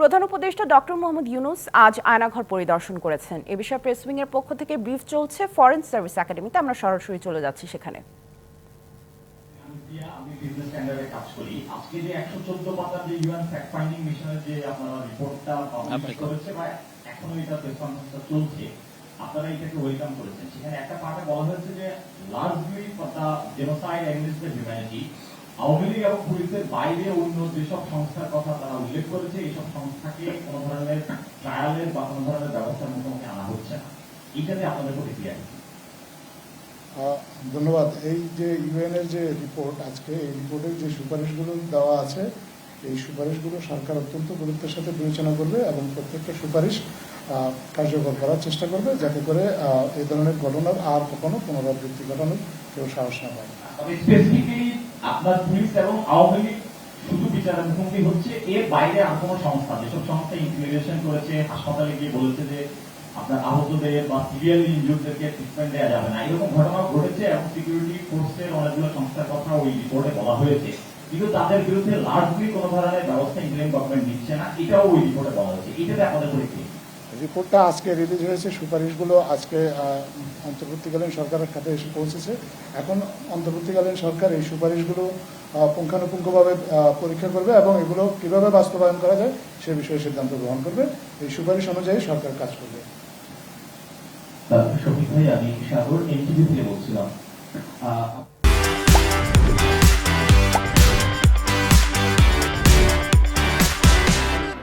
প্রধান উপদেষ্টা ডক্টর মোহাম্মদ ইউনুস আজ আয়নাঘর পরিদর্শন করেছেন। এ বিষয়ে প্রেস উইং এর পক্ষ থেকে ব্রিফ চলছে ফরেন সার্ভিস একাডেমিতে। আমরা সরাসরি চলে যাচ্ছি সেখানে। দিয়া, আমি বিজনেস স্ট্যান্ডার্ডে কাজ করি। আজকে যে একশো চোদ্দ যে ইউএন ফ্যাক্ট ফাইন্ডিং মিশনের যে আপনারা রিপোর্টটা পাবলিশ করেছে বা এখনও এটা প্রেস কনফারেন্সটা চলছে আপনারা এটাকে ওয়েলকাম করেছেন। সেখানে একটা পার্টে বলা হয়েছে যে largely the genocide against the humanity Awami League এবং পুলিশের বাইরে অন্য যেসব সংস্থার কথা তারা উল্লেখ করেছে এইসব সংস্থাকে কোনো ধরনের ট্রায়ালের বা কোনো ধরনের ব্যবস্থার মুখোমুখি আনা হচ্ছে না। এটাতে আপনাদের প্রতিক্রিয়া? ধন্যবাদ। এই যে ইউএনের যে রিপোর্ট আজকে এই রিপোর্টের যে সুপারিশগুলো দেওয়া আছে এই সুপারিশগুলো সরকার অত্যন্ত গুরুত্বের সাথে বিবেচনা করবে এবং প্রত্যেকটা সুপারিশ কার্যকর করার চেষ্টা করবে যাতে করে এই ধরনের ঘটনার আর কখনো পুনরাবৃত্তি ঘটানোর কেউ সাহস না পায়। আপনার পুলিশ এবং আওয়ামী লীগ শুধু বিচারের মুখোমুখি হচ্ছে, এর বাইরে আর কোনো সংস্থা যেসব সংস্থা ইনফ্লিমেশন করেছে, হাসপাতালে গিয়ে বলেছে যে আপনার আহতদের বা সিরিয়াল ইনজুরদেরকে ট্রিটমেন্ট দেওয়া যাবে না। এরকম ঘটনা ঘটেছে এবং সিকিউরিটি ফোর্সের অনেকগুলো সংস্থার কথা ওই রিপোর্টে বলা হয়েছে। কিন্তু তাদের বিরুদ্ধে লার্জলি কোনো ধরনের ব্যবস্থা ইন্ডিয়ান গভর্নমেন্ট নিচ্ছে না, এটাও ওই রিপোর্টে বলা হয়েছে। এটাতে আপনাদের পরিস্থিতি রিপোর্টটা আজকে রিলিজ হয়েছে, সুপারিশগুলো আজকে অন্তর্বর্তীকালীন সরকারের খাতে এসে পৌঁছেছে। এখন অন্তর্বর্তীকালীন সরকার এই সুপারিশগুলো পুঙ্খানুপুঙ্খভাবে পরীক্ষা করবে এবং এগুলো কীভাবে বাস্তবায়ন করা যায় সে বিষয়ে সিদ্ধান্ত গ্রহণ করবে। এই সুপারিশ অনুযায়ী সরকার কাজ করবে। শফিক ভাই, আমি সাগর এনটিভি থেকে বলছিলাম।